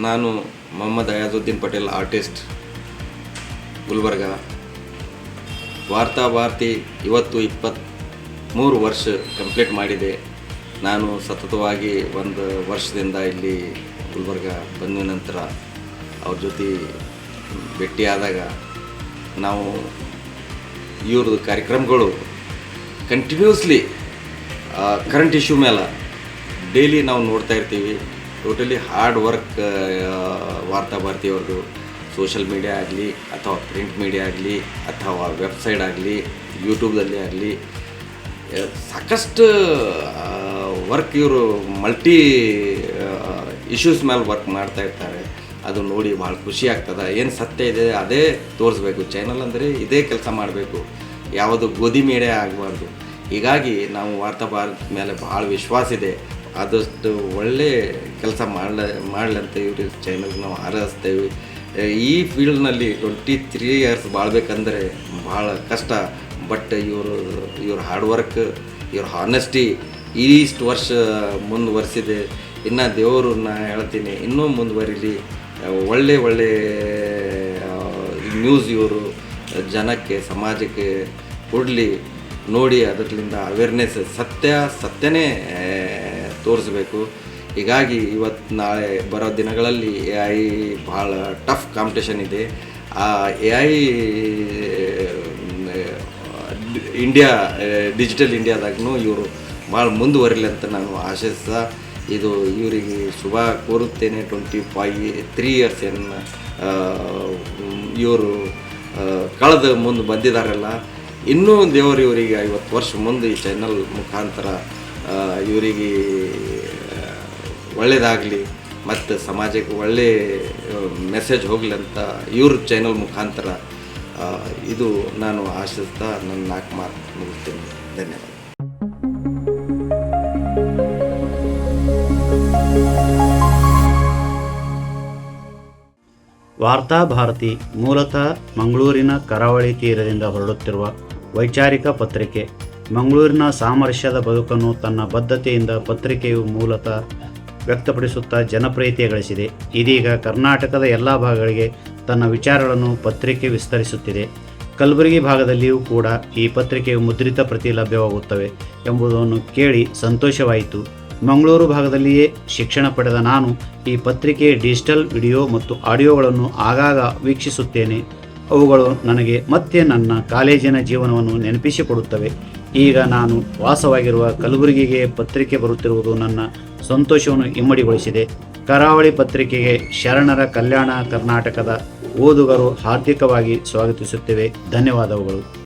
ನಾನು ಮೊಹಮ್ಮದ್ ಅಯಾಜುದ್ದೀನ್ ಪಟೇಲ್ ಆರ್ಟಿಸ್ಟ್ ಗುಲ್ಬರ್ಗ ವಾರ್ತಾ ವಾರ್ತಿ ಇವತ್ತು ಇಪ್ಪತ್ತ್ಮೂರು ವರ್ಷ ಕಂಪ್ಲೀಟ್ ಮಾಡಿದೆ. ನಾನು ಸತತವಾಗಿ ಒಂದು ವರ್ಷದಿಂದ ಇಲ್ಲಿ ಗುಲ್ಬರ್ಗ ಬಂದ ನಂತರ ಅವ್ರ ಜೊತೆ ಭೇಟಿಯಾದಾಗ ನಾವು ಇವ್ರದ್ದು ಕಾರ್ಯಕ್ರಮಗಳು ಕಂಟಿನ್ಯೂಸ್ಲಿ ಕರೆಂಟ್ ಇಶ್ಯೂ ಮೇಲೆ ಡೈಲಿ ನಾವು ನೋಡ್ತಾ ಇರ್ತೀವಿ. ಟೋಟಲಿ ಹಾರ್ಡ್ ವರ್ಕ್ ವಾರ್ತಾ ಭಾರತಿಯವ್ರದ್ದು ಸೋಷಲ್ ಮೀಡಿಯಾ ಆಗಲಿ, ಅಥವಾ ಪ್ರಿಂಟ್ ಮೀಡಿಯಾ ಆಗಲಿ, ಅಥವಾ ವೆಬ್ಸೈಟ್ ಆಗಲಿ ಯೂಟ್ಯೂಬ್ದಲ್ಲಿ ಆಗಲಿ ಸಾಕಷ್ಟು ವರ್ಕ್ ಇವರು ಮಲ್ಟಿ ಇಶ್ಯೂಸ್ ಮೇಲೆ ವರ್ಕ್ ಮಾಡ್ತಾ ಇರ್ತಾರೆ. ಅದು ನೋಡಿ ಭಾಳ ಖುಷಿ ಆಗ್ತದೆ. ಏನು ಸತ್ಯ ಇದೆ ಅದೇ ತೋರಿಸ್ಬೇಕು. ಚಾನಲ್ ಅಂದರೆ ಇದೇ ಕೆಲಸ ಮಾಡಬೇಕು. ಯಾವುದು ಗೋಧಿ ಮೇಡೆ ಆಗಬಾರ್ದು. ಹೀಗಾಗಿ ನಾವು ವಾರ್ತಾ ಭಾರತ ಮೇಲೆ ಭಾಳ ವಿಶ್ವಾಸ ಇದೆ. ಆದಷ್ಟು ಒಳ್ಳೆ ಕೆಲಸ ಮಾಡಲ, ಮಾಡಲಂತ ಇವ್ರ ಚಾನಲ್ಗೆ ನಾವು ಹಾರೈಸ್ತೇವೆ. ಈ ಫೀಲ್ಡ್ನಲ್ಲಿ ಟ್ವೆಂಟಿ ತ್ರೀ ಇಯರ್ಸ್ ಬಾಳ್ಬೇಕಂದ್ರೆ ಭಾಳ ಕಷ್ಟ. ಬಟ್ ಇವರು, ಇವ್ರ ಹಾರ್ಡ್ ವರ್ಕ್ ಇವ್ರ ಹಾನೆಸ್ಟಿ ಇಷ್ಟು ವರ್ಷ ಮುಂದುವರಿಸಿದೆ. ಇನ್ನು ದೇವರು ನಾ ಹೇಳ್ತೀನಿ, ಇನ್ನೂ ಮುಂದುವರಿಲಿ. ಒಳ್ಳೆ ಒಳ್ಳೆ ನ್ಯೂಸ್ ಇವರು ಜನಕ್ಕೆ, ಸಮಾಜಕ್ಕೆ ಕೊಡಲಿ. ನೋಡಿ ಅದರಿಂದ ಅವೇರ್ನೆಸ್ ಸತ್ಯ, ಸತ್ಯನೇ ತೋರಿಸ್ಬೇಕು. ಹೀಗಾಗಿ ಇವತ್ತು ನಾಳೆ ಬರೋ ದಿನಗಳಲ್ಲಿ ಎ ಐ ಭಾಳ ಟಫ್ ಕಾಂಪಿಟೇಷನ್ ಇದೆ. ಆ ಎ ಐ ಇಂಡಿಯಾ ಡಿಜಿಟಲ್ ಇಂಡಿಯಾದಾಗೂ ಇವರು ಭಾಳ ಮುಂದುವರಿಲಿ ಅಂತ ನಾನು ಆಶಿಸ ಇದು ಇವರಿಗೆ ಶುಭ ಕೋರುತ್ತೇನೆ. ಟ್ವೆಂಟಿ ಫೈ ತ್ರೀ ಇಯರ್ಸ್ ಏನು ಇವರು ಕಳೆದ ಮುಂದೆ ಬಂದಿದ್ದಾರಲ್ಲ ಇನ್ನೂ ದೇವರು ಇವರಿಗೆ ಐವತ್ತು ವರ್ಷ ಮುಂದೆ ಈ ಚಾನಲ್ ಮುಖಾಂತರ ಇವರಿಗೆ ಒಳ್ಳೆಯದಾಗಲಿ ಮತ್ತು ಸಮಾಜಕ್ಕೆ ಒಳ್ಳೆ ಮೆಸೇಜ್ ಹೋಗಲಿ ಅಂತ ಇವ್ರ ಚಾನಲ್ ಮುಖಾಂತರ ಇದು ನಾನು ಆಶಿಸ್ತಾ ನನ್ನ ನಾಲ್ಕು ಮಾತು ಮುಗಿಸ್ತೀನಿ. ಧನ್ಯವಾದ. ವಾರ್ತಾಭಾರತಿ ಮೂಲತಃ ಮಂಗಳೂರಿನ ಕರಾವಳಿ ತೀರದಿಂದ ಹೊರಡುತ್ತಿರುವ ವೈಚಾರಿಕ ಪತ್ರಿಕೆ. ಮಂಗಳೂರಿನ ಸಾಮರಸ್ಯದ ಬದುಕನ್ನು ತನ್ನ ಬದ್ಧತೆಯಿಂದ ಪತ್ರಿಕೆಯು ಮೂಲತಃ ವ್ಯಕ್ತಪಡಿಸುತ್ತಾ ಜನಪ್ರಿಯತೆ ಗಳಿಸಿದೆ. ಇದೀಗ ಕರ್ನಾಟಕದ ಎಲ್ಲ ಭಾಗಗಳಿಗೆ ತನ್ನ ವಿಚಾರಗಳನ್ನು ಪತ್ರಿಕೆ ವಿಸ್ತರಿಸುತ್ತಿದೆ. ಕಲಬುರಗಿ ಭಾಗದಲ್ಲಿಯೂ ಕೂಡ ಈ ಪತ್ರಿಕೆಯು ಮುದ್ರಿತ ಪ್ರತಿ ಲಭ್ಯವಾಗುತ್ತವೆ ಎಂಬುದನ್ನು ಕೇಳಿ ಸಂತೋಷವಾಯಿತು. ಮಂಗಳೂರು ಭಾಗದಲ್ಲಿಯೇ ಶಿಕ್ಷಣ ಪಡೆದ ನಾನು ಈ ಪತ್ರಿಕೆಯ ಡಿಜಿಟಲ್ ವಿಡಿಯೋ ಮತ್ತು ಆಡಿಯೋಗಳನ್ನು ಆಗಾಗ ವೀಕ್ಷಿಸುತ್ತೇನೆ. ಅವುಗಳು ನನಗೆ ಮತ್ತೆ ನನ್ನ ಕಾಲೇಜಿನ ಜೀವನವನ್ನು ನೆನಪಿಸಿಕೊಡುತ್ತವೆ. ಈಗ ನಾನು ವಾಸವಾಗಿರುವ ಕಲಬುರಗಿಗೆ ಪತ್ರಿಕೆ ಬರುತ್ತಿರುವುದು ನನ್ನ ಸಂತೋಷವನ್ನು ಇಮ್ಮಡಿಗೊಳಿಸಿದೆ. ಕರಾವಳಿ ಪತ್ರಿಕೆಗೆ ಶರಣರ ಕಲ್ಯಾಣ ಕರ್ನಾಟಕದ ಓದುಗರು ಹಾರ್ದಿಕವಾಗಿ ಸ್ವಾಗತಿಸುತ್ತೇವೆ. ಧನ್ಯವಾದಗಳು